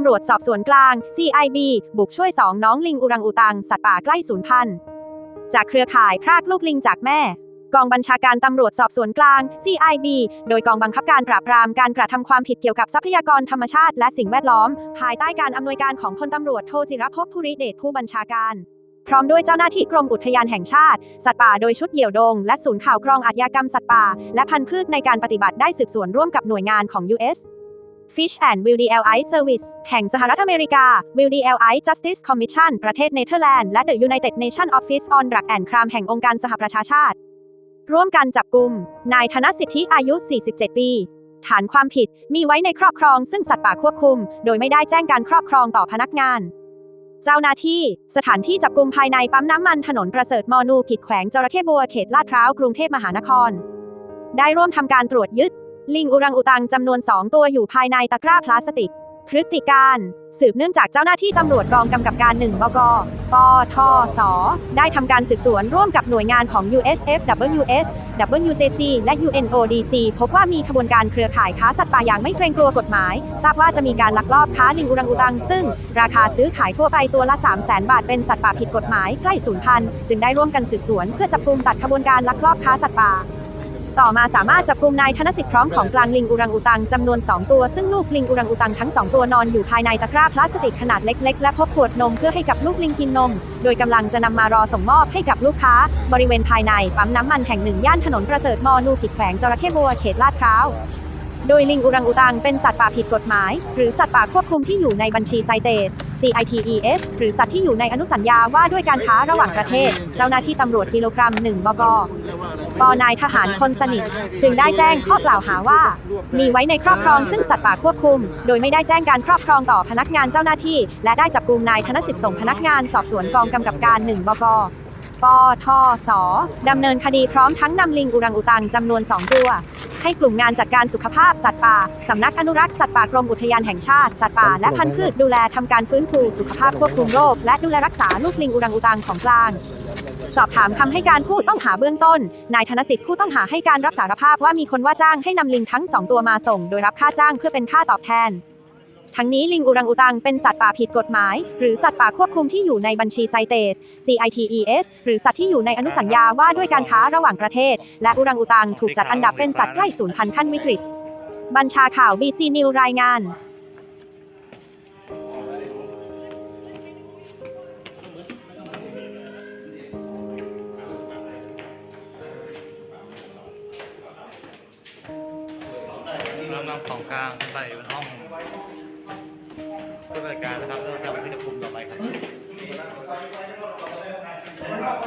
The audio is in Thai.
ำรวจสอบสวนกลาง CIB บุกช่วยสองน้องลิงอุรังอุตัง สัตว์ป่าใกล้สูญพันธุ์จากเครือข่ายพรากลูกลิงจากแม่ กองบัญชาการตำรวจสอบสวนกลาง CIB โดยกองบังคับการปราบปรามการกระทำความผิดเกี่ยวกับทรัพยากรธรรมชาติและสิ่งแวดล้อม ภายใต้การอำนวยการของพลตำรวจโทจิรภพภูริเดชผู้บัญชาการ พร้อมด้วยเจ้าหน้าที่กรมอุทยานแห่งชาติ สัตว์ป่าโดยชุดเหยี่ยวดง และศูนย์ข่าวกรองอาชญากรรมสัตว์ป่า และพันธุ์พืชในการปฏิบัติได้สืบสวนร่วมกับหน่วยงานของ U.S. Fish and Wildlife Service แห่งสหรัฐอเมริกา Wildlife Justice Commission ประเทศเนเธอร์แลนด์และ The United Nations Office on Drug and Crime แห่งองค์การสหประชาชาติ ร่วมกันจับกลุ่มนายธนสิทธิอายุ 47 ปี ฐานความผิดมีไว้ในครอบครองซึ่งสัตว์ป่าควบคุม โดยไม่ได้แจ้งการครอบครองต่อพนักงาน เจ้าหน้าที่ สถานที่จับกลุ่มภายในปั๊มน้ำมันถนนประเสริฐมอนูกิดแขวงจระเข้บัวเขตลาดพร้าวกรุงเทพมหานคร ได้ร่วมทำการตรวจยึด ลิงอุรังอุตังจำนวน 2 ตัวอยู่ภายในตะกร้าพลาสติก พฤติการ สืบเนื่องจากเจ้าหน้าที่ตำรวจกองกำกับการ 1 บก ปทศได้ทำการสืบสวนร่วมกับหน่วยงานของ USFWS WJC และ UNODC พบว่ามีขบวนการเครือข่ายค้าสัตว์ป่าอย่างไม่เกรงกลัวกฎหมาย ทราบว่าจะมีการลักลอบค้าลิงอุรังอุตัง ซึ่ง ราคาซื้อขายทั่วไปตัวละ 3 0 0 0 0 0 บาท เป็นสัตว์ป่าผิดกฎหมายใกล้สูญพันธุ์จึงได้ร่วมกันสืบสวนเพื่อจับกลุ่มตัดขบวนการลักลอบค้าสัตว์ป่า ต่อมาสามารถจับกลุ่มนายธนสิทธิ์พร้อมของกลางลิงอุรังอุตังจำนวน 2 ตัว ซึ่งลูกลิงอุรังอุตังทั้ง 2 ตัวนอนอยู่ภายในตะกร้าพลาสติกขนาดเล็ก ๆ และพบขวดนมเพื่อให้กับลูกลิงกินนม โดยกำลังจะนำมารอส่งมอบให้กับลูกค้า บริเวณภายในปั๊มน้ำมันแห่งหนึ่งย่านถนนประเสริฐมอนูกิดแขวงจระเข้บัวเขตลาดพร้าวโดยลิงอุรังอุตังเป็นสัตว์ป่าผิดกฎหมาย หรือสัตว์ป่าควบคุมที่อยู่ในบัญชีไซเตส CITES หรือสัตว์ที่อยู่ในอนุสัญญาว่าด้วยการค้าระหว่างประเทศ เจ้าหน้าที่ตำรวจกิโลกรัม1บก ปนายทหารคนสนิท จึงได้แจ้งข้อกล่าวหาว่า มีไว้ในครอบครองซึ่งสัตว์ป่าควบคุม โดยไม่ได้แจ้งการครอบครองต่อพนักงานเจ้าหน้าที่ และได้จับกลุ่มนายธนสิทธิ์ส่งพนักงานสอบสวนกองกำกับการ 1 บกปทศดำเนินคดีพร้อมทั้งนำลิงอุรังอุตังจำนวน 2 ตัว ให้กลุ่มงานจัดการสุขภาพสัตว์ป่าสำนักอนุรักษ์สัตว์ป่ากรมอุทยานแห่งชาติสัตว์ป่าและพันธุ์พืชดูแลทำการฟื้นฟูสุขภาพควบคุมโรคและดูแลรักษาลูกลิงอุรังอุตังของกลาง สอบถามคำให้การผู้ต้องหาเบื้องต้น นายธนสิทธิ์ผู้ต้องหาให้การรับสารภาพว่ามีคนว่าจ้างให้นำลิงทั้งสองตัวมาส่ง โดยรับค่าจ้างเพื่อเป็นค่าตอบแทน ทั้งนี้ลิงอุรังอุตังเป็นสัตว์ป่าผิดกฎหมาย หรือสัตว์ป่าควบคุมที่อยู่ในบัญชีไซเตส CITES หรือสัตว์ที่อยู่ในอนุสัญญาว่าด้วยการค้าระหว่างประเทศ และอุรังอุตังถูกจัดอันดับเป็นสัตว์ใกล้สูญพันธุ์ขั้นวิกฤต บัญชาข่าว BC News รายงาน นำของกลางใส่บนห้องผู้จัดการนะครับแล้วจะไปที่จะคุมต่อไปครับ